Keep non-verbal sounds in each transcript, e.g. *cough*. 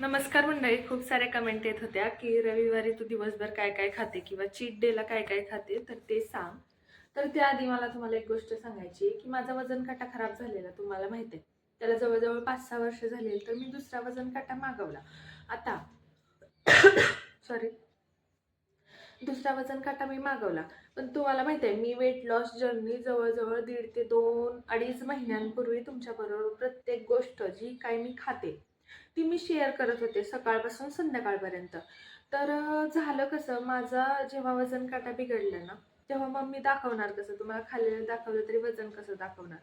नमस्कार मंडळी खूप साऱ्या कमेंट येत होत्या की रविवारी तू दिवसभर काय काय खाते किंवा चीट डेला काय काय खाते तर ते सांग. तर त्याआधी मला तुम्हाला एक गोष्ट सांगायची आहे की माझा वजन काटा खराब झालेला तुम्हाला माहिती आहे. त्याला जवळजवळ पाच सहा वर्ष झाले तर मी दुसरा वजन काटा मागवला. आता *coughs* सॉरी दुसरा वजन काटा मी मागवला. पण तुम्हाला माहिती आहे मी वेट लॉस जर्नी जवळजवळ दीड ते दोन अडीच महिन्यांपूर्वी तुमच्याबरोबर प्रत्येक गोष्ट जी काय मी खाते ती मी शेअर करत होते सकाळपासून संध्याकाळपर्यंत. तर झालं कसं माझा जेव्हा वजन काटा बिघडलं ना तेव्हा मग मी दाखवणार कसं तुम्हाला खाल्लेलं दाखवलं तरी वजन कसं दाखवणार?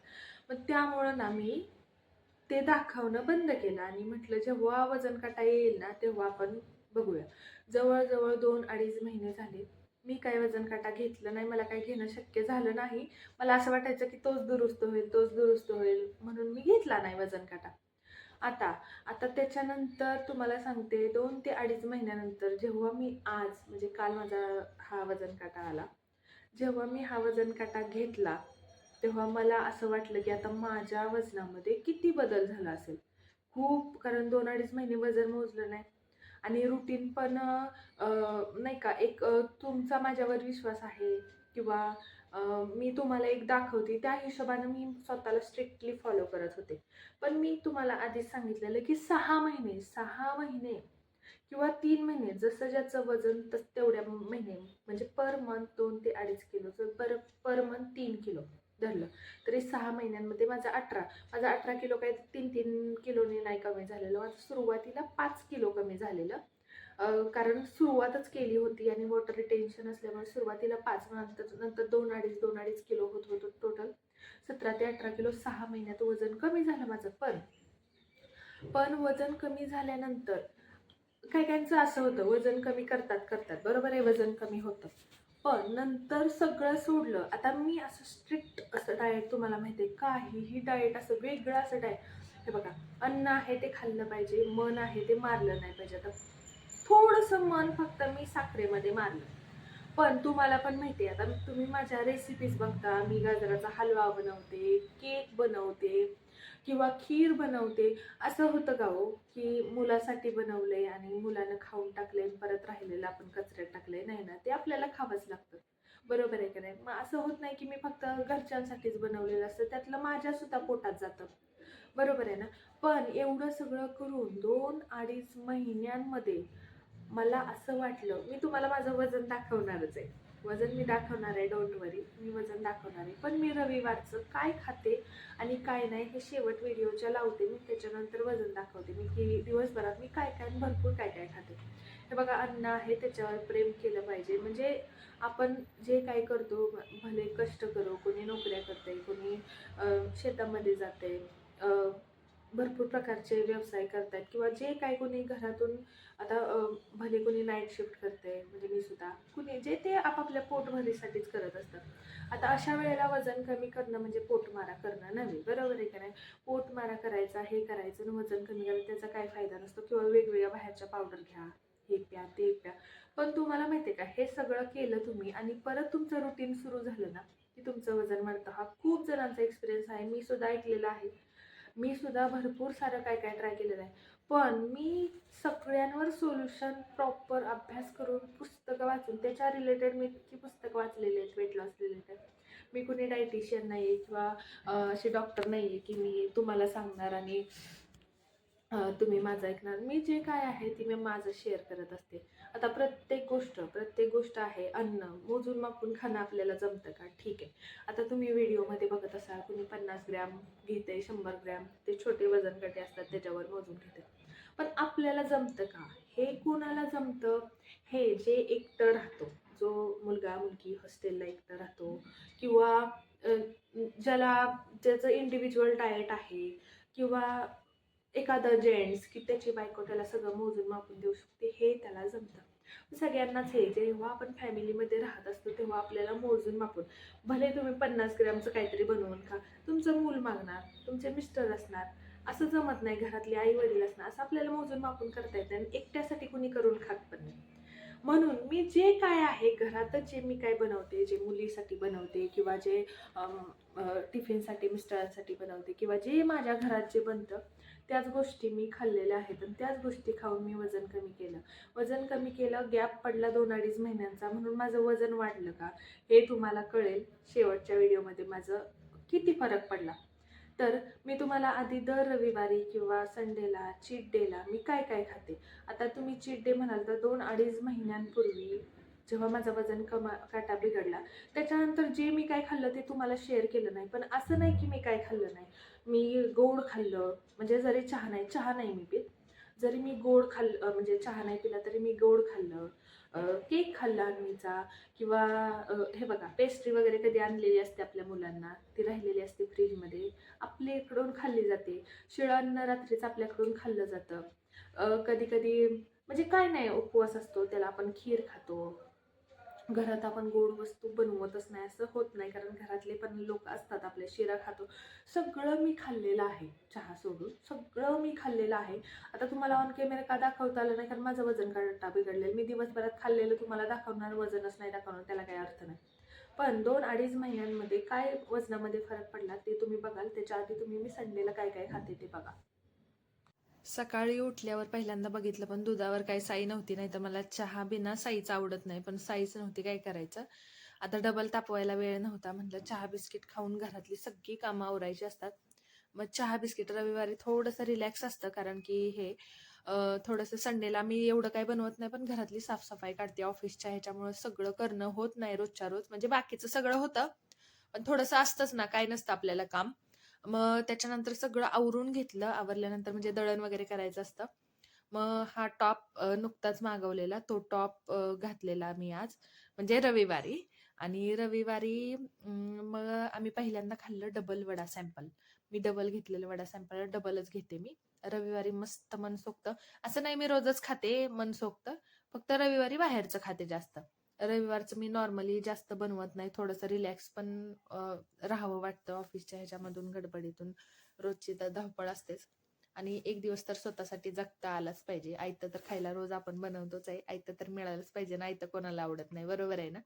मग त्यामुळं ना मी ते दाखवणं बंद केलं आणि म्हटलं जेव्हा वजन काटा येईल ना तेव्हा आपण बघूया. जवळजवळ दोन अडीच महिने झाले मी काय वजन काटा घेतलं नाही मला काही घेणं शक्य झालं नाही. मला असं वाटायचं की तोच दुरुस्त होईल तोच दुरुस्त होईल म्हणून मी घेतला नाही वजन काटा. आता आता त्याच्यानंतर तुम्हाला सांगते दोन ते अडीच महिन्यानंतर जेव्हा मी आज म्हणजे काल माझा हा वजन काटा आला जेव्हा मी हा वजन काटा घेतला तेव्हा मला असं वाटलं की आता माझ्या वजनामध्ये किती बदल झाला असेल. खूप कारण दोन अडीच महिने वजन मोजलं नाही. आणि रुटीन पण नाही का एक तुमचा माझ्यावर विश्वास आहे किंवा मी तुम्हाला एक दाखवते. त्या हिशोबानं मी स्वतःला स्ट्रिक्टली फॉलो करत होते. पण मी तुम्हाला आधीच सांगितलेलं की सहा महिने सहा महिने किंवा तीन महिने जसं ज्याचं वजन तस तेवढ्या महिने म्हणजे पर मंथ दोन ते अडीच किलो जर पर पर मंथ तीन किलो धरलं तरी सहा महिन्यांमध्ये माझा अठरा माझा अठरा किलो काय तीन तीन किलोने नाही कमी झालेलं माझं सुरुवातीला पाच किलो कमी झालेलं. कारण सुरुवातच केली होती आणि वॉटर रिटेन्शन असल्यामुळे सुरुवातीला पाच नंतर नंतर दोन अडीच दोन अडीच किलो होत होतं टोटल सतरा ते अठरा किलो सहा महिन्यात वजन कमी झालं माझं पण पण वजन कमी झाल्यानंतर काही काहींचं असं होतं वजन कमी करतात करतात. बरोबर आहे वजन कमी होतं. पण नंतर सगळं सोडलं. आता मी असं स्ट्रिक्ट असं डाएट तुम्हाला माहिती आहे काहीही डाएट असं वेगळं असं डाएट हे बघा अन्न आहे ते खाल्लं पाहिजे मन आहे ते मारलं नाही पाहिजे. आता थोडंसं मन फक्त मी साखरेमध्ये मारलं. पण तुम्हाला पण माहिती आहे आता तुम्ही माझ्या रेसिपीज बघता मी गाजराचा हलवा बनवते केक बनवते किंवा खीर बनवते. असं होतं का हो की मुलासाठी बनवलंय आणि मुलानं खाऊन टाकलंय आणि परत राहिलेलं आपण कचऱ्यात टाकलंय? नाही ना ते आपल्याला खावंच लागतं. बरोबर आहे का नाही? मग असं होत नाही की मी फक्त घरच्यांसाठीच बनवलेलं असतं त्यातलं माझ्या सुद्धा पोटात जातं. बरोबर आहे ना? पण एवढं सगळं करून दोन अडीच महिन्यांमध्ये मला असं वाटलं मी तुम्हाला माझं वजन दाखवणारच आहे. वजन मी दाखवणार आहे डोंट वरी मी वजन दाखवणार आहे. पण मी रविवारचं काय खाते आणि काय नाही हे शेवट व्हिडिओच्या लावते. मी त्याच्यानंतर वजन दाखवते. मी की दिवसभरात मी काय काय आणि भरपूर काय काय खाते. हे बघा अन्न आहे त्याच्यावर प्रेम केलं पाहिजे. म्हणजे आपण जे काय करतो भले कष्ट करू कोणी नोकऱ्या करते कोणी शेतामध्ये जाते भरपूर प्रकारचे व्यवसाय करतात किंवा जे काय कोणी घरातून आता भले कोणी नाईट शिफ्ट करते म्हणजे मी सुद्धा कुणी जे ते आपापल्या पोटभरीसाठीच करत असतात. आता अशा वेळेला वजन कमी करणं म्हणजे पोटमारा करणं नव्हे बरोबर आहे का नाही? पोटमारा करायचा हे करायचं आणि वजन कमी करायचं त्याचा काय फायदा नसतो किंवा वेगवेगळ्या बाहेरच्या पावडर घ्या हे प्या ते प्या. पण तुम्हाला माहिती आहे का हे सगळं केलं तुम्ही आणि परत तुमचं रुटीन सुरू झालं ना की तुमचं वजन वाढतं. हा खूप जणांचा एक्सपिरियन्स आहे मी सुद्धा ऐकलेला आहे. मी सुद्धा भरपूर सारं काय काय ट्राय केलेलं आहे. पण मी सगळ्यांवर सोल्युशन प्रॉपर अभ्यास करून पुस्तकं वाचून त्याच्या रिलेटेड मी इतकी पुस्तकं वाचलेली आहेत वेट लॉस रिलेटेड मी कुणी डायटिशियन नाही आहे किंवा असे डॉक्टर नाही आहे की मी तुम्हाला सांगणार आणि तुम्ही माझं ऐकणार. मी जे काय आहे ती मी माझं शेअर करत असते. आता प्रत्येक गोष्ट प्रत्येक गोष्ट आहे अन्न मोजून मापून खाणं आपल्याला जमतं का? ठीक आहे. आता तुम्ही व्हिडिओमध्ये बघत असाल कुणी पन्नास ग्रॅम घेते शंभर ग्रॅम ते छोटे वजन गटे असतात त्याच्यावर मोजून घेते पण आपल्याला जमतं का? हे कुणाला जमतं? हे जे एकटं राहतो जो मुलगा मुलगी हॉस्टेलला एकटं राहतो किंवा ज्याला ज्याचं इंडिव्हिज्युअल डाएट आहे किंवा एखादा जेंट्स की त्याची बायको त्याला सगळं मोजून मापून देऊ शकते हे त्याला जमतं. सगळ्यांनाच हे जेव्हा आपण फॅमिलीमध्ये राहत असतो तेव्हा आपल्याला मोजून मापून. भले तुम्ही पन्नास ग्रॅमचं काहीतरी बनवून खा तुमचं मूल मागणार तुमचे मिस्टर असणार असं जमत नाही घरातले आई वडील असणार असं आपल्याला मोजून मापून करता येतं आणि एकट्यासाठी कुणी करून खात पण नाही. म्हणून मी जे काय आहे घरातच जे मी काय बनवते जे मुलीसाठी बनवते किंवा जे टिफिनसाठी मिस्टरांसाठी बनवते किंवा जे माझ्या घरात जे बनतं त्याच गोष्टी मी खाल्लेल्या आहेत आणि त्याच गोष्टी खाऊन मी वजन कमी केलं. वजन कमी केलं गॅप पडला दोन अडीच महिन्यांचा म्हणून माझं वजन वाढलं का? हे तुम्हाला कळेल. शेवटच्या व्हिडिओमध्ये माझं किती फरक पडला. तर मी तुम्हाला आधी दर रविवारी किंवा संडेला चीट डेला मी काय काय खाते? आता तुम्ही चीट डे म्हणाल तर दोन अडीच महिन्यांपूर्वी जेव्हा माझं वजन कमा काटा बिघडला त्याच्यानंतर जे मी काय खाल्लं ते तुम्हाला शेअर केलं नाही. पण असं नाही की मी काय खाल्लं नाही. मी गोड खाल्लं म्हणजे जरी चहा नाही चहा नाही मी पित. जरी मी गोड खाल्लं म्हणजे चहा नाही पिला तरी मी गोड खाल्लं. केक खाल्ला अन्वीचा किंवा हे बघा पेस्ट्री वगैरे कधी आणलेली असते आपल्या मुलांना ती राहिलेली असते फ्रीजमध्ये आपल्या इकडून खाल्ली जाते. शिळं रात्रीचं आपल्याकडून खाल्लं जातं. कधी कधी म्हणजे काय नाही उपवास असतो त्याला आपण खीर खातो. घरात आपण गोड वस्तू बनवतच नाही असं होत नाही. कारण घरातले पण लोक असतात आपल्या शिरा खातो. सगळं मी खाल्लेलं आहे चहा सोडून. सगळं मी खाल्लेलं आहे. आता तुम्हाला ऑन कॅमेरा का दाखवता आलं नाही? कारण माझं वजन काढता बिघडलेलं. मी दिवसभरात खाल्लेलं तुम्हाला दाखवणार वजनच नाही दाखवणार त्याला काही अर्थ नाही. पण दोन अडीच महिन्यांमध्ये काय वजनामध्ये फरक पडला ते तुम्ही बघाल. त्याच्या आधी तुम्ही मी संडेला काय काय खाते ते बघा. सकाळी उठल्यावर पहिल्यांदा बघितलं पण दुधावर काही साई नव्हती. नाही तर मला चहा बिना साईच आवडत नाही पण साईच नव्हती काय करायचं. आता डबल तापवायला वेळ नव्हता. म्हटलं चहा बिस्किट खाऊन घरातली सगळी कामं आवरायची असतात. मग चहा बिस्किट रविवारी थोडंसं रिलॅक्स असतं कारण की हे थोडंसं संडेला मी एवढं काही बनवत नाही पण घरातली साफसफाई काढते ऑफिसच्या ह्याच्यामुळं. सगळं करणं होत नाही रोजच्या रोज. म्हणजे बाकीचं सगळं होतं पण थोडंसं असतंच ना काय नसतं आपल्याला काम. मग त्याच्यानंतर सगळं आवरून घेतलं आवरल्यानंतर म्हणजे दळण वगैरे करायचं असतं. मग हा टॉप नुकताच मागवलेला तो टॉप घातलेला मी आज म्हणजे रविवारी. आणि रविवारी मग आम्ही पहिल्यांदा खाल्लं डबल वडा सॅम्पल. मी डबल घेतलेलं वडा सॅम्पल डबलच घेते मी. रविवारी मस्त मनसोक्त असं नाही मी रोजच खाते मनसोक्त. फक्त रविवारी बाहेरचं खाते जास्त. रविवारचं मी नॉर्मली जास्त बनवत नाही. थोडंसं रिलॅक्स पण राहावं वाटतं ऑफिसच्या ह्याच्यामधून गडबडीतून. रोजची तर धावपळ असतेच. आणि एक दिवस तर स्वतःसाठी जगता आलाच पाहिजे. आयतं तर खायला रोज आपण बनवतोच आहे. आयतं तर मिळालंच पाहिजे ना. आयतं कोणाला आवडत नाही. बरोबर आहे ना?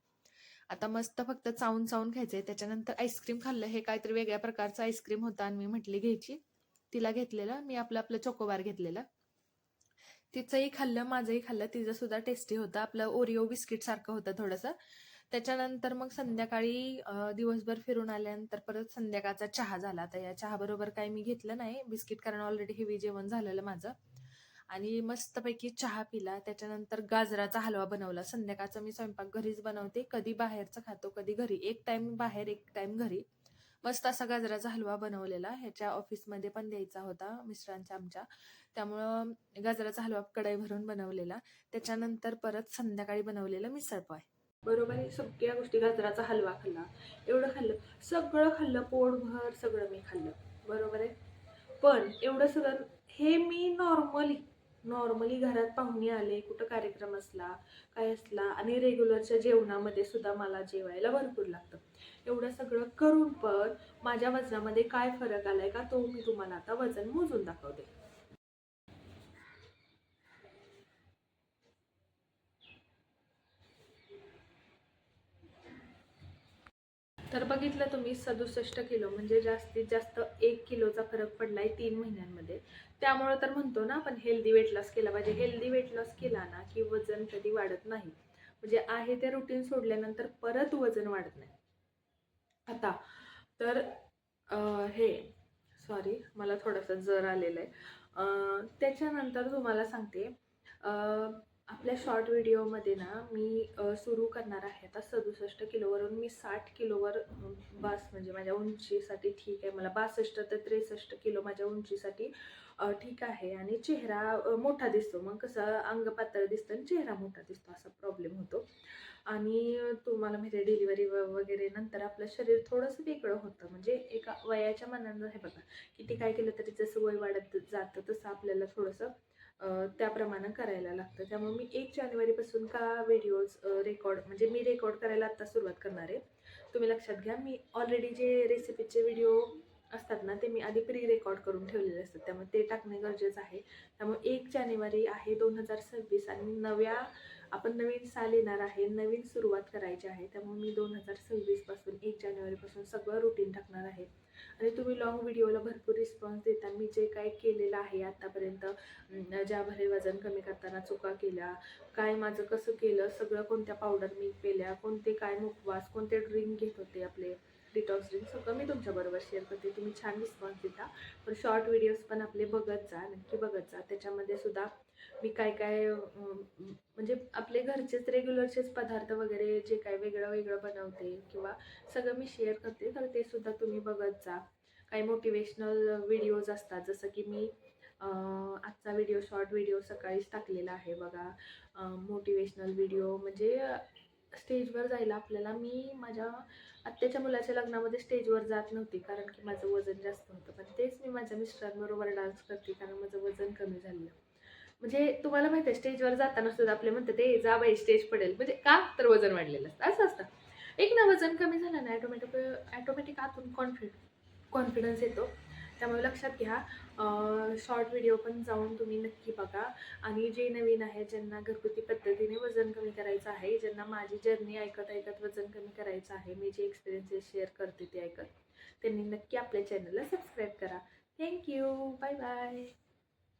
आता मस्त फक्त चावून चावून खायचंय. त्याच्यानंतर आईस्क्रीम खाल्लं. हे काहीतरी वेगळ्या प्रकारचं आईस्क्रीम होतं आणि मी म्हटली घ्यायची. तिला घेतलेलं. मी आपलं आपलं चोकोबार घेतलेलं. तिचंही खाल्लं माझंही खाल्लं तिचं सुद्धा टेस्टी होतं. आपलं ओरिओ बिस्किट सारखं होतं थोडंसं. त्याच्यानंतर मग संध्याकाळी दिवसभर फिरून आल्यानंतर परत संध्याकाळचा चहा झाला. तर या चहाबरोबर काही मी घेतलं नाही. बिस्किट कारण ऑलरेडी हेवी जेवण झालेलं माझं. आणि मस्तपैकी चहा पिला. त्याच्यानंतर गाजराचा हलवा बनवला. संध्याकाळचा मी स्वयंपाक घरीच बनवते. कधी बाहेरचं खातो कधी घरी. एक टाइम बाहेर एक टाइम घरी. मस्त असा गाजराचा हलवा बनवलेला. ह्याच्या ऑफिसमध्ये पण द्यायचा होता मिस्टरांच्या आमच्या. त्यामुळं गाजराचा हलवा कडाई भरून बनवलेला. त्याच्यानंतर परत संध्याकाळी बनवलेलं मिसळपाव बरोबर आहे सगळ्या गोष्टी गाजराचा हलवा खाल्ला. एवढं खाल्लं सगळं खाल्लं पोटभर सगळं मी खाल्लं. बरोबर आहे? पण एवढं सगळं हे मी नॉर्मली नॉर्मली घरात पाहुणे आले कुठं कार्यक्रम असला काय असला आणि रेग्युलरच्या जेवणामध्ये सुद्धा मला जेवायला भरपूर लागतं. एवढं सगळं करून पण माझ्या वजनामध्ये काय फरक आलाय का तो मी तुम्हाला आता वजन मोजून दाखवते. तर बघितलं तुम्ही सदुसष्ट किलो म्हणजे जास्तीत जास्त एक किलोचा फरक पडलाय तीन महिन्यांमध्ये. त्यामुळं तर म्हणतो ना आपण हेल्दी वेट लॉस केला पाहिजे. हेल्दी वेट लॉस केला ना की वजन कधी वाढत नाही. म्हणजे आहे ते रुटीन सोडल्यानंतर परत वजन वाढत नाही. आता. तर हे सॉरी मला थोडंसं जर आलेलं आहे. त्याच्यानंतर तुम्हाला सांगते आपल्या शॉर्ट व्हिडिओमध्ये ना मी सुरू करणार आहे. आता सदुसष्ट किलोवरून मी साठ किलोवर बास म्हणजे माझ्या उंचीसाठी ठीक आहे. मला बासष्ट ते त्रेसष्ट किलो माझ्या उंचीसाठी ठीक आहे. आणि चेहरा मोठा दिसतो. मग कसं अंग पातळ दिसतं आणि चेहरा मोठा दिसतो. असा प्रॉब्लेम होतो. आणि तुम्हाला माहिती आहे डिलिव्हरी वगैरे नंतर आपलं शरीर थोडंसं वेगळं होतं. म्हणजे एका वयाच्या मनानं हे बघा किती काय केलं तरी जसं वय वाढत जातं तसं आपल्याला थोडंसं त्याप्रमाणे करायला लागतं. त्यामुळे मी एक जानेवारीपासून का व्हिडिओज रेकॉर्ड म्हणजे मी रेकॉर्ड करायला आत्ता सुरुवात करणार आहे. तुम्ही लक्षात घ्या मी ऑलरेडी जे रेसिपीचे व्हिडिओ असतात ना ते मी आधी प्री रेकॉर्ड करून ठेवलेले असतात. त्यामुळे ते टाकणे गरजेचं आहे. त्यामुळे एक जानेवारी आहे दोन हजार सव्वीस आणि नव्या आपण नवीन साल येणार आहे नवीन सुरुवात करायची आहे त्यामुळे मी दोन हजार सव्वीसपासून एक जानेवारीपासून सगळं रुटीन टाकणार आहे. आणि तुम्ही लॉंग व्हिडिओला भरपूर रिस्पॉन्स देता. मी जे काय केलेलं आहे आत्तापर्यंत ज्याभरे ज्या भरे वजन कमी करताना चुका केल्या काय माझं कसं केलं सगळं कोणत्या पावडर मी केल्या कोणते काय मुखवास कोणते ड्रिंक घेत होते आपले डिटॉक्स ड्रिंक सगळं मी तुमच्याबरोबर शेअर करते. तुम्ही छान रिस्पॉन्स देता. पण शॉर्ट व्हिडिओज पण आपले बघत जा नक्की बघत जा. त्याच्यामध्ये सुद्धा मी काय काय म्हणजे आपले घरचेच रेग्युलरचेच पदार्थ वगैरे जे काय वेगळं वेगळं बनवते किंवा सगळं मी शेअर करते तर ते सुद्धा तुम्ही बघत जा. काही मोटिवेशनल व्हिडिओज असतात. जसं की मी आजचा व्हिडिओ शॉर्ट व्हिडिओ सकाळीच टाकलेला आहे बघा. मोटिवेशनल व्हिडिओ म्हणजे स्टेजवर जायला आपल्याला मी माझ्या आत्याच्या मुलाच्या लग्नामध्ये स्टेजवर जात नव्हती कारण की माझं वजन जास्त होतं. पण तेच मी माझ्या मिस्टरांबरोबर डान्स करते कारण माझं वजन कमी झालं म्हणजे तुम्हाला माहिती आहे स्टेजवर जाताना सुद्धा आपले म्हणतात ते जा बाई स्टेज पडेल. म्हणजे का तर वजन वाढलेलं असतं. असं असतं. एक ना वजन कमी झालं ना ॲटोमॅटिक ॲटोमॅटिक आतून कॉन्फिड कॉन्फिडन्स येतो. त्यामुळे लक्षात घ्या. शॉर्ट व्हिडिओ पण जाऊन तुम्ही नक्की बघा. आणि जे नवीन आहे ज्यांना घरगुती पद्धतीने वजन कमी करायचं आहे ज्यांना माझी जर्नी ऐकत ऐकत वजन कमी करायचं आहे मी जे एक्सपिरियन्सेस शेअर करते ते ऐकत त्यांनी नक्की आपल्या चॅनलला सबस्क्राईब करा. Thank you bye bye